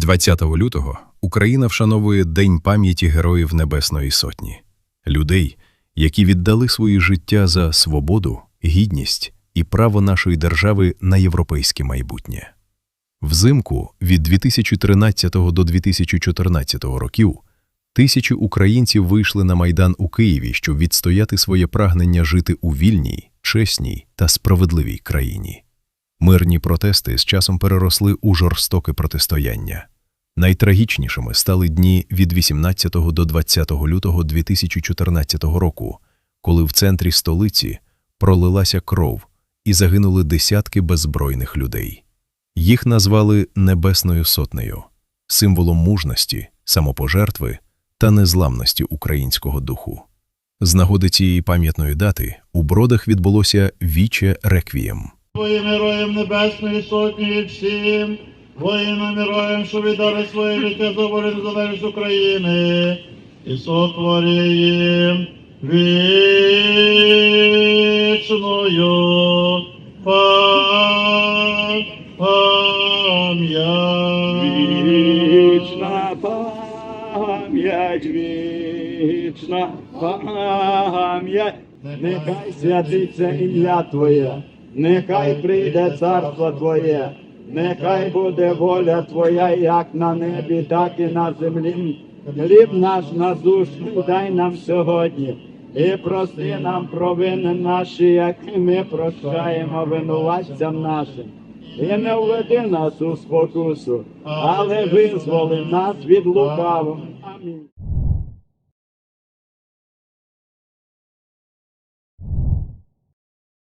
20 лютого Україна вшановує День пам'яті Героїв Небесної Сотні, людей, які віддали свої життя за свободу, гідність і право нашої держави на європейське майбутнє. Взимку від 2013 до 2014 років тисячі українців вийшли на Майдан у Києві, щоб відстояти своє прагнення жити у вільній, чесній та справедливій країні. Мирні протести з часом переросли у жорстоке протистояння. Найтрагічнішими стали дні від 18 до 20 лютого 2014 року, коли в центрі столиці пролилася кров і загинули десятки беззбройних людей. Їх назвали Небесною Сотнею, символом мужності, самопожертви та незламності українського духу. З нагоди цієї пам'ятної дати у Бродах відбулося віче реквієм. Твоїм героям Небесної Сотні всім воїнам героям, що віддали своє життя за волю і незалежність України, і сотворі їм вічною па- пам'ять. Вічна пам'ять, вічна пам'ять, нехай святиться ім'я Твоє, нехай прийде царство Твоє, нехай буде воля Твоя, як на небі, так і на землі. Хліб наш насущний дай нам сьогодні, і прости нам провини наші, які ми прощаємо винуватцям нашим. І не введи нас у спокусу, але визволи нас від лукавого. Амінь.